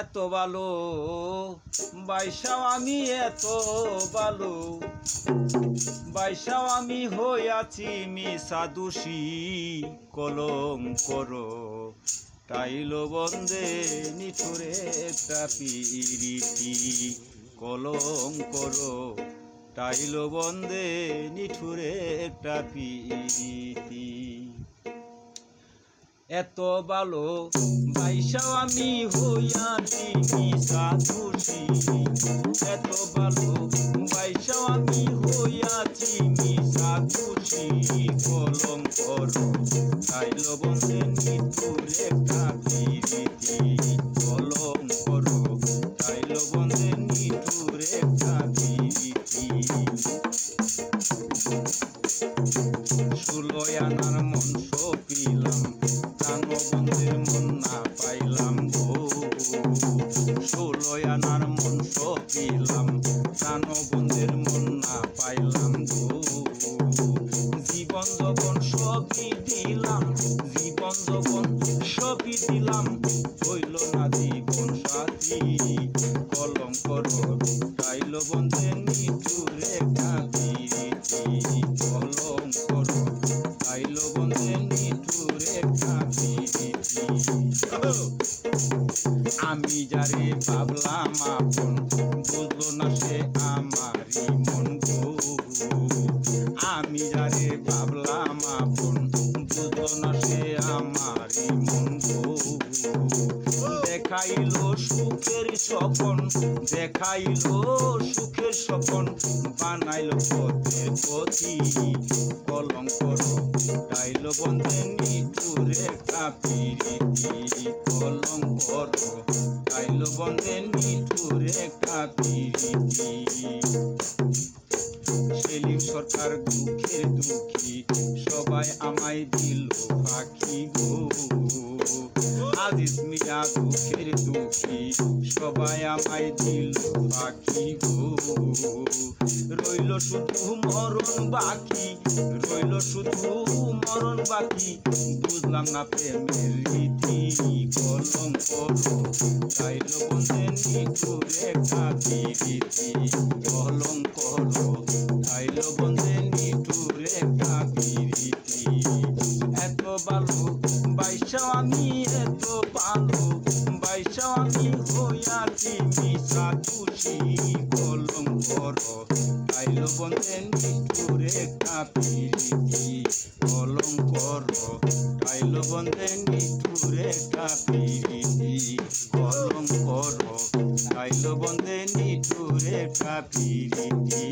এত ভালো বাইসাও আমি এত ভালো। বাইসাও আমি হইয়াছি মিশা দোষী, কলম করো। টাইল বন্দে নিঠুরে একটা পিরিতি কলম করো। টাইল বন্দে নিঠুরে একটা পিরিতি এত ভালো। বাইসাও আমি হইয়াছি মিশা খুশি। এত ভালো। বাইসাও আমি হইয়াছি মিশা খুশি। কলম করো তাইল বন্ধে নিতুরে কাপিরিতি কলম করো তাইল বন্ধে নিতুরে কাপিরিতি ষোলোয় আনার মন সপিলাম। পাইলাম গো। ষোলোয় আনার মন সপিলাম প্রাণবন্ধের মন না পাইলাম গো। জীবন যখন সবই দিলাম, জীবন যখন সবই দিলাম আমি যারে ভাবলাম আপন, বুঝলো না সে আমারই মন আমি যারে ভাবলাম আপন, বুঝলো না সে আমারই মন দেখাইলো সুখের স্বপন, দেখাইলো সুখের স্বপন, বানাইলো পথি কলম করো তাইলো বন্ধে নিঠুরে কাপিরিতি সরকার দুঃখের দুঃখী, সবাই আমায় দিল পাখি গো। আজিজ মিয়া দুঃখের দুঃখী, সবাই আমায় দিল পাখি গো। রইল শুধু মরণ বাকি, রইল শুধু মরণ বাকি, বুঝলাম না প্রেমের রীতি, কলম করো তাইল বন্ধে নিঠুরে কাপি রীতি, কলম করো হইয়াছি মিশা খুশি কলম করো তাইল বন্ধে নিঠুরে কাপিরিতি কলম করো তাইল বন্ধে নিঠুরে কাপিরিতি কলম করো তাইল বন্ধে নিঠুরে কাপিরিতি